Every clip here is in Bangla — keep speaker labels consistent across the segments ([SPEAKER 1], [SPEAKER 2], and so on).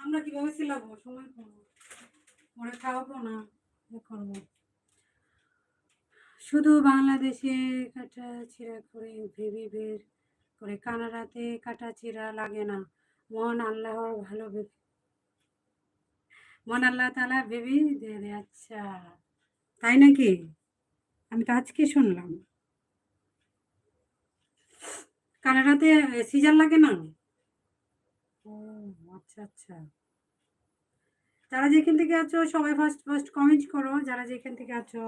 [SPEAKER 1] আমরা কীভাবে ছিলাবো সময় করব ওরা খাওয়াবো না করব। শুধু বাংলাদেশে কাটা চিরা করে ভেবে বের করে, কানাডাতে কাটা চিরা লাগে না। মন আল্লাহর ভালো ভেবে মন আল্লাহ তালা ভেবি দে আচ্ছা তাই নাকি? আমি তো আজকে শুনলাম। কানাডাতে সিজার লাগে না? আচ্ছা আচ্ছা। যারা যেখান থেকে আছো, সবাই ফার্স্ট ফার্স্ট কমেন্ট করো। যারা যেখান থেকে আছো।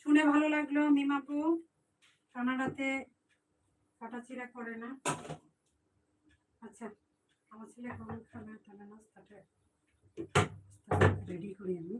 [SPEAKER 1] শুনে ভালো লাগল মিমাপু। কানাডাতে কাটাচিরা করে না। আচ্ছা আমার ছেলে এখন রেডি করি আমি।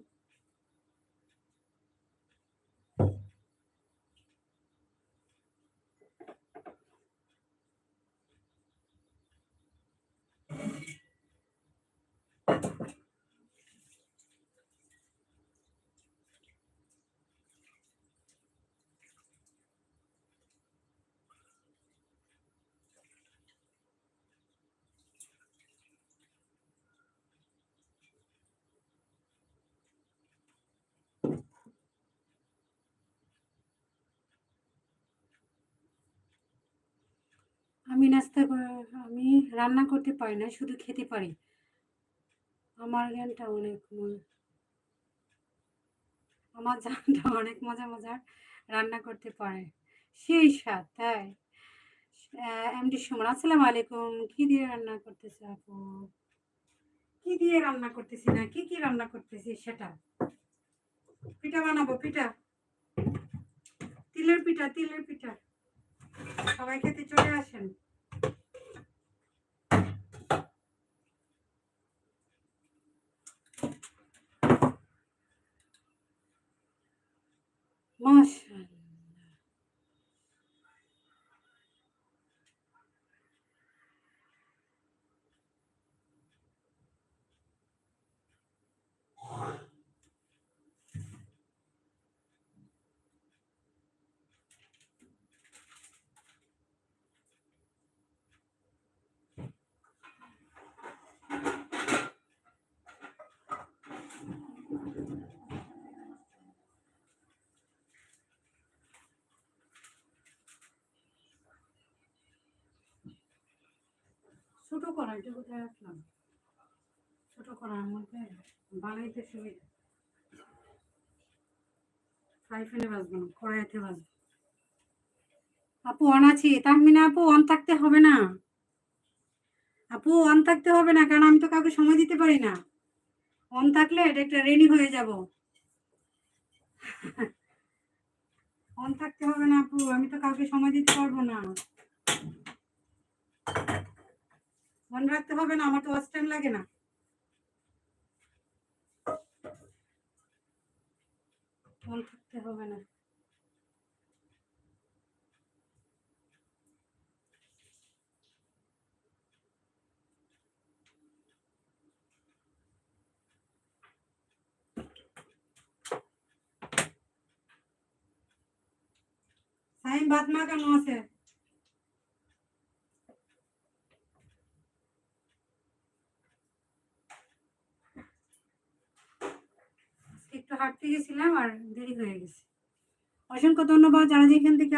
[SPEAKER 1] আমি নাস্তা আমি রান্না করতে পারি না, শুধু খেতে পারি। আমার জ্ঞানটা অনেক আমার জানটা অনেক মজা মজার রান্না করতে পারে। সেই স্বাদ, তাই? এমডি সুমন, আসসালামু আলাইকুম। কি দিয়ে রান্না করতেছে আপু? কি দিয়ে রান্না করতেছি না? কি কি রান্না করতেছি সেটা? পিঠা বানাবো, পিঠা। তিলের পিঠা তিলের পিঠা। সবাই খেতে চলে আসেন। ছোট কড়াইটা কোথায় রাখলাম ছোট কড়াইয়ের মধ্যে বানাইতে সুবিধা ফ্রাই প্যানে না, কড়াইতে বাজবো আপু অন আছি। তাহমিনা আপু? অন থাকতে হবে না। আপু অন থাকতে হবে না, কারণ আমি তো কাউকে সময় দিতে পারি না। অন থাকলে একটা রেডি হয়ে যাব। অন থাকতে হবে না আপু, আমি তো কাউকে সময় দিতে পারব না। মনে রাখতে হবে না আমার তো ওয়াচ টাইম লাগে না মন থাকতে হবে না সাইম বাদ মা কেন আছে একটু হাঁটতে গেছিলাম আর দেরি হয়ে গেছে। অসংখ্য ধন্যবাদ যারা যেখান থেকে